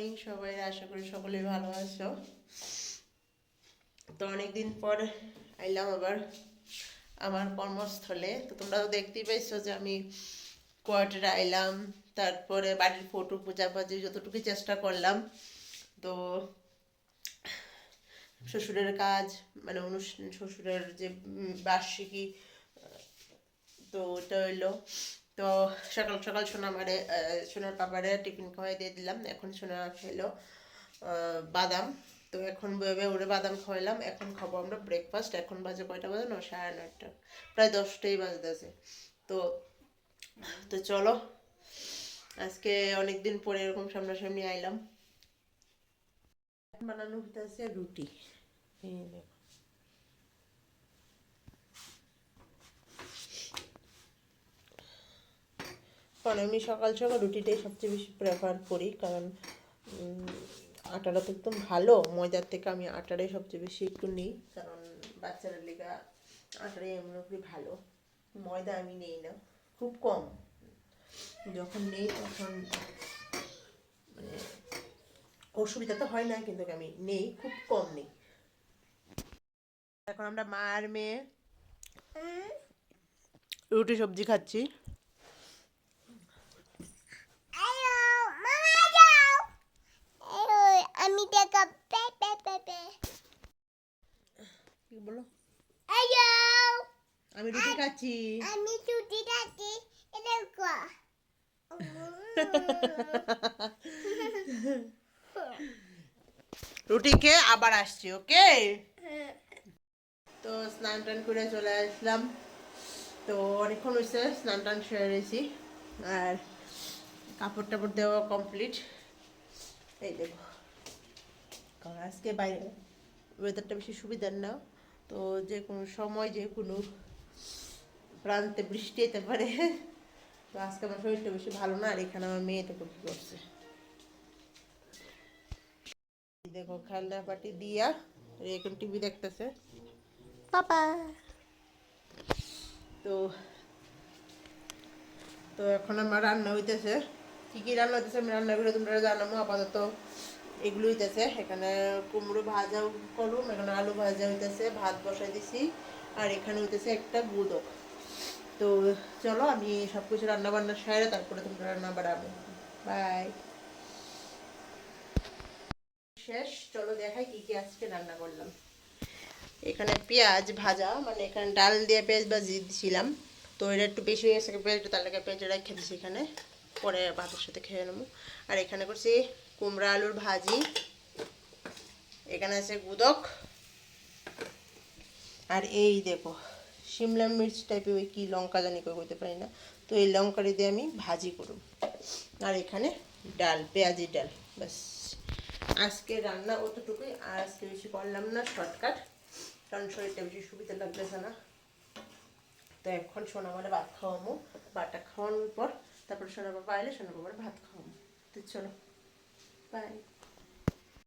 Morning, সবাই আশা করি সকলেই ভালো আছো। তো অনেকদিন পর আইলাম আবার আমার কর্মস্থলে। তো তোমরা তো দেখতেই পাইছো যে আমি কোয়ার্টারে আইলাম, তারপরে বাড়ির ফটো পূজাপাজি যতটুকু চেষ্টা করলাম। তো শ্বশুরের কাজ মানে অনুষ্ঠান, শ্বশুরের যে বার্ষিকী, তো ওটা হইল। তো সকাল সকাল সোনা মারে সোনার পাপারে টিফিন খাওয়াই দিয়ে দিলাম। এখন সোনা খেলো বাদাম। তো এখন বেবে ওরে বাদাম খাওয়াইলাম। এখন খাব আমরা ব্রেকফাস্ট এখন বাজে কয়টা বাজে না? সাড়ে নয়টা। প্রায় দশটাই বাজতেছে। তো তো চলো। আজকে অনেকদিন পরে এরকম সামনাসামনি আইলাম। বানানো হইতেছে রুটি। এই দেখো। কারণ আমি সকাল সকাল রুটিটাই সবচেয়ে বেশি প্রেফার করি, কারণ আটাটা তো একদম ভালো, ময়দার থেকে আমি আটাটাই সবচেয়ে বেশি একটু নিই, কারণ বাচ্চারা লেগা আটাটাই এমন করি ভালো। ময়দা আমি নেই না, খুব কম। যখন নেই তখন মানে অসুবিধা তো হয় না, কিন্তু আমি নেই, খুব কম নেই। এখন আমরা মা আর মেয়ে রুটি সবজি খাচ্ছি। আমি রুটি খাচ্ছি। আমি ছুটি থাকি এটা কো রুটি খেয়ে আবার আসছি ওকে? তো স্নান টান করে চলে আসলাম। তো অনেকক্ষণ হয়েছে স্নান টান সেরে রয়েছি আর কাপড় টাপড় দেওয়া কমপ্লিট এই দেখো। কারণ আজকে বাইরে ওয়েদারটা বেশি সুবিধার না তো যে কোনো সময় যে কোনো প্রান্তে বৃষ্টি যেতে পারে। তো আজকে আমার শরীরটা বেশি ভালো না আর এখানে আমার মেয়ে দেখো কি করছে। দেখো খেলনা পাটি দিয়া এখন টিভি দেখতেছে। পাপা। তো তো এখন আমার রান্না হইতেছে। কি কি রান্না হইতেছে আমি রান্না করে তোমরা জানাব আপাতত এগুলো হইতেছে। এখানে কুমড়ো ভাজা করুম এখানে আলু ভাজা হইতেছে ভাত বসাই দিছি। আর এখানে হইতেছে একটা গুদক তো চলো আমি সব কিছু রান্না বান্না সারে তারপরে তোমরা রান্না বাড়াবো বাই শেষ, চলো দেখাই কি কি আজকে রান্না করলাম। এখানে পেঁয়াজ ভাজা মানে এখানে ডাল দিয়ে পেঁয়াজ ভাজি দিছিলাম তো এটা একটু বেশি হয়ে গেছে, পেঁয়াজটা তার লাগে পেঁয়াজ রেখে দিছি এখানে। পরে ভাতের সাথে খেয়ে নেব। আর এখানে করছি কুমড়া আলুর ভাজি। এখানে আছে গুদক। আর এই দেখো শিমলা মির্চ টাইপের ওই কি লঙ্কা জানি কই করতে পারি না। তো এই লঙ্কাটি দিয়ে আমি ভাজি করব। আর এখানে ডাল পেঁয়াজি ডাল, ব্যাস। আজকে রান্না অতটুকুই, আর আজকে বেশি করলাম না শর্টকাট, কারণ শরীরটা বেশি সুবিধা লাগতেছে না। তো এখন সোনা মানে ভাত খাওয়ামো ভাতটা খাওয়ানোর পর তারপর সোনা বাবা এলে সোনা বাবার ভাত খাওয়ামো তো চলো বাই